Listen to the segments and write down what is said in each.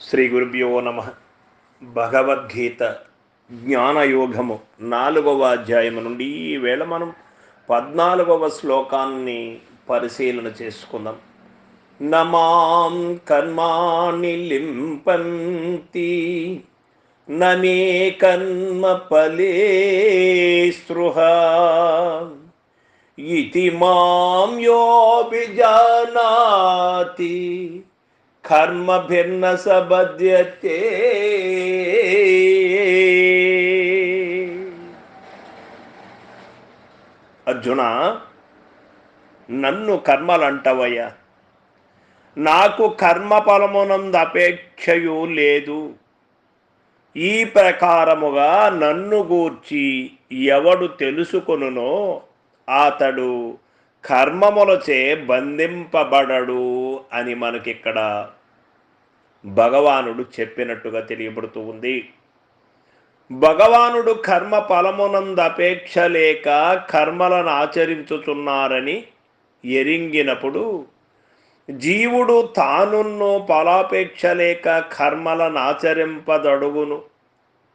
శ్రీ గురుభ్యో నమ. భగవద్గీత జ్ఞానయోగము నాలుగవ అధ్యాయము నుండి ఈవేళ మనం పద్నాలుగవ శ్లోకాన్ని పరిశీలన చేసుకుందాం. నమాం కర్మాణి లింపంతి నమే కర్మ ఫలే స్పృహ ఇది మాం యో విజానాతి భిన్న సబద్యతే అర్జున నన్ను కర్మలంటవయ్యా. నాకు కర్మ ఫలమునందు అపేక్షయు లేదు. ఈ ప్రకారముగా నన్ను గూర్చి ఎవడు తెలుసుకొనునో అతడు కర్మములచే బంధింపబడడు అని మనకిక్కడ భగవానుడు చెప్పినట్టుగా తెలియబడుతూ ఉంది. భగవానుడు కర్మ ఫలమునందపేక్ష లేక కర్మలను ఆచరించుతున్నారని ఎరింగినప్పుడు జీవుడు తానున్నో ఫలాపేక్ష లేక కర్మలను ఆచరింపదడుగును.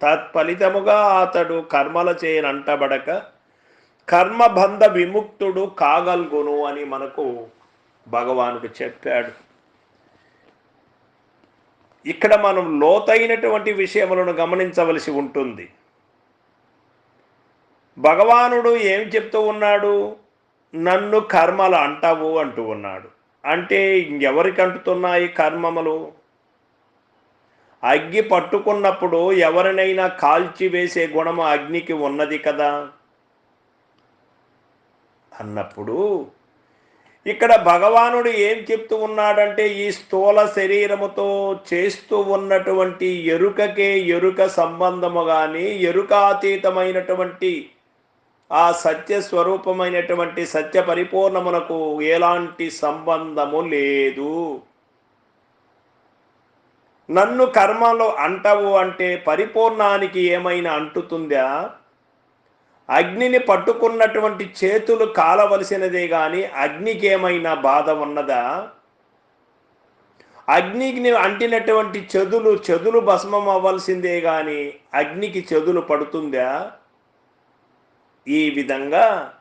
తత్ఫలితముగా అతడు కర్మల చేయనంటబడక కర్మబంధ విముక్తుడు కాగల్గును అని మనకు భగవానుడు చెప్పాడు. ఇక్కడ మనం లోతైనటువంటి విషయములను గమనించవలసి ఉంటుంది. భగవానుడు ఏం చెప్తూ ఉన్నాడు? నన్ను కర్మలు అంటావు అంటూ ఉన్నాడు. అంటే ఎవరికి అంటుతున్నాయి కర్మములు? అగ్గి పట్టుకున్నప్పుడు ఎవరినైనా కాల్చివేసే గుణము అగ్నికి ఉన్నది కదా? అన్నప్పుడు ఇక్కడ భగవానుడు ఏం చెప్తూ ఉన్నాడంటే ఈ స్థూల శరీరముతో చేస్తూ ఉన్నటువంటి ఎరుకకే ఎరుక సంబంధము కానీ ఎరుకాతీతమైనటువంటి ఆ సత్య స్వరూపమైనటువంటి సత్య పరిపూర్ణమునకు ఎలాంటి సంబంధము లేదు. నన్ను కర్మలో అంటవు అంటే పరిపూర్ణానికి ఏమైనా అంటుతుందా? అగ్నిని పట్టుకున్నటువంటి చేతులు కాలవలసినదే కానీ అగ్నికి ఏమైనా బాధ ఉన్నదా? అగ్నికి అంటినటువంటి చెదులు చెదులు భస్మం అవ్వాల్సిందే కానీ అగ్నికి చెదులు పడుతుందా? ఈ విధంగా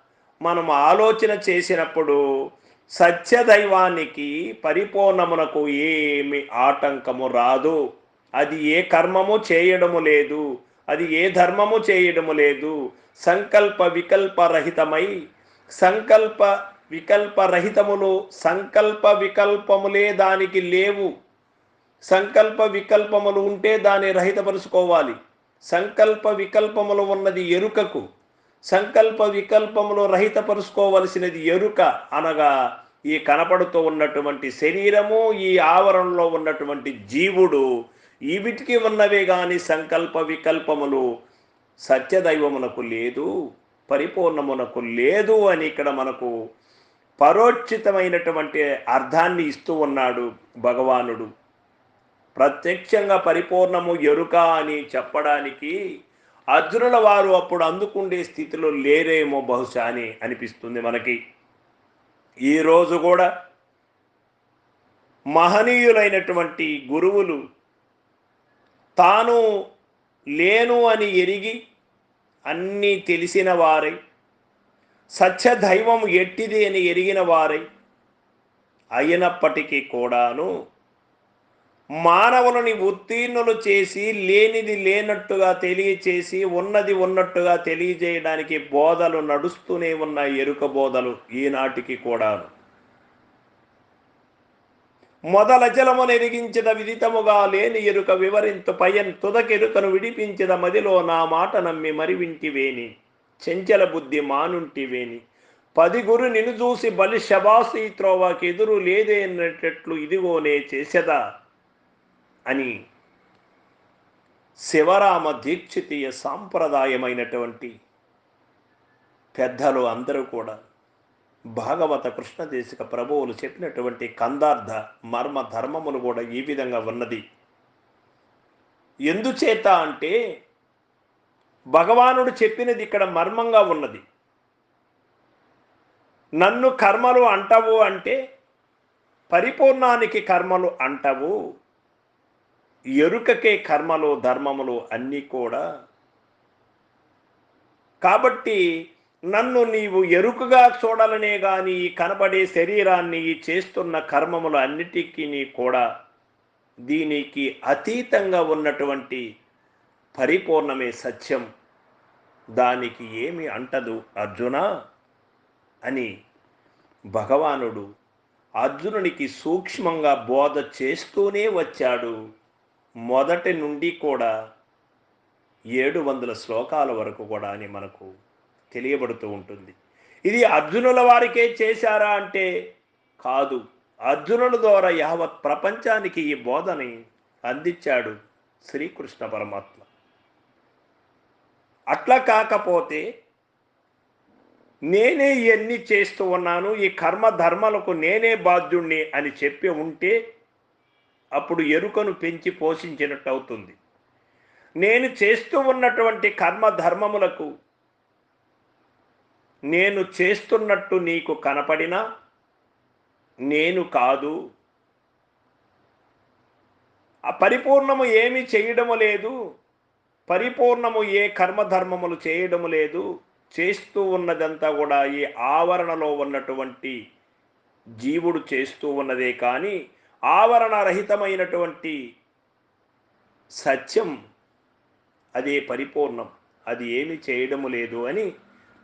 మనం ఆలోచన చేసినప్పుడు సత్యదైవానికి పరిపూర్ణమునకు ఏమి ఆటంకము రాదు. అది ఏ కర్మము చేయడము లేదు. అది ఏ ధర్మము చేయడము లేదు. సంకల్ప వికల్పరహితమై సంకల్ప వికల్పరహితములు సంకల్ప వికల్పములే దానికి లేవు. సంకల్ప వికల్పములు ఉంటే దాన్ని రహితపరుచుకోవాలి. సంకల్ప వికల్పములు ఉన్నది ఎరుకకు. సంకల్ప వికల్పములు రహితపరుచుకోవలసినది ఎరుక అనగా ఈ కనపడుతూ ఉన్నటువంటి శరీరము ఈ ఆవరణలో ఉన్నటువంటి జీవుడు ఈ వీటికి ఉన్నవే గాని సంకల్ప వికల్పములు సత్యదైవమునకు లేదు పరిపూర్ణమునకు లేదు అని ఇక్కడ మనకు పరోక్షితమైనటువంటి అర్థాన్ని ఇస్తూ ఉన్నాడు భగవానుడు. ప్రత్యక్షంగా పరిపూర్ణము ఎరుక అని చెప్పడానికి అర్జునుల వారు అప్పుడు అందుకుండే స్థితిలో లేరేమో బహుశా అని అనిపిస్తుంది మనకి. ఈరోజు కూడా మహనీయులైనటువంటి గురువులు తాను లేను అని ఎరిగి అన్నీ తెలిసిన వారై సత్యదైవం ఎట్టిది అని ఎరిగిన వారై అయినప్పటికీ కూడాను మానవులని ఉత్తీర్ణులు చేసి లేనిది లేనట్టుగా తెలియచేసి ఉన్నది ఉన్నట్టుగా తెలియజేయడానికి బోధలు నడుస్తూనే ఉన్న ఎరుక బోధలు ఈనాటికి కూడాను. మొదల జలమును ఎరిగించిన విదితముగా లేని ఎరుక వివరింతు పయన్ తుదకెరుకను విడిపించిన మదిలో నా మాట నమ్మి మరి వింటివేని. చెంచల బుద్ధి మానుంటివేని. పది గురు నిన్ను చూసి బలి శబాసి త్రోవాకి ఎదురు లేదేనట్లు ఇదిగోనే చేసెదా? అని శివరామ దీక్షితీయ సాంప్రదాయమైనటువంటి పెద్దలు అందరూ కూడా భాగవత కృష్ణదేశిక ప్రభువులు చెప్పినటువంటి కందార్థ మర్మ ధర్మములు కూడా ఈ విధంగా ఉన్నది. ఎందుచేత అంటే భగవానుడు చెప్పినది ఇక్కడ మర్మంగా ఉన్నది. నన్ను కర్మలు అంటవు అంటే పరిపూర్ణానికి కర్మలు అంటవు ఎరుకకే కర్మలు ధర్మములు అన్నీ కూడా. కాబట్టి నన్ను నీవు ఎరుకగా చూడాలనే గాని ఈ కనబడే శరీరాన్ని చేస్తున్న కర్మములు అన్నిటికీ కూడా దీనికి అతీతంగా ఉన్నటువంటి పరిపూర్ణమే సత్యం. దానికి ఏమి అంటదు అర్జున? అని భగవానుడు అర్జునునికి సూక్ష్మంగా బోధ చేస్తూనే వచ్చాడు. మొదటి నుండి కూడా ఏడు వందల శ్లోకాల వరకు కూడా అని మనకు తెలియబడుతూ ఉంటుంది. ఇది అర్జునుల వారికే చేశారా అంటే కాదు. అర్జునుల ద్వారా యావత్ ప్రపంచానికి ఈ బోధని అందించాడు శ్రీకృష్ణ పరమాత్మ. అట్లా కాకపోతే నేనే ఇవన్నీ చేస్తూ ఉన్నాను ఈ కర్మ ధర్మాలకు నేనే బాధ్యుణ్ణి అని చెప్పి ఉంటే అప్పుడు ఎరుకను పెంచి పోషించినట్టు అవుతుంది. నేను చేస్తూ ఉన్నటువంటి కర్మ ధర్మములకు నేను చేస్తున్నట్టు నీకు కనపడినా నేను కాదు. ఆ పరిపూర్ణము ఏమి చేయడము లేదు. పరిపూర్ణము ఏ కర్మధర్మములు చేయడము లేదు. చేస్తూ ఉన్నదంతా కూడా ఈ ఆవరణలో ఉన్నటువంటి జీవుడు చేస్తూ ఉన్నదే కానీ ఆవరణ రహితమైనటువంటి సత్యం అదే పరిపూర్ణం. అది ఏమి చేయడము లేదు అని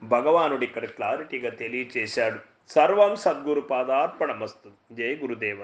భగవానుడు ఇక్కడ క్లారిటీగా తెలియచేశాడు. సర్వం సద్గురు పాదార్పణమస్తు. జయ గురుదేవ.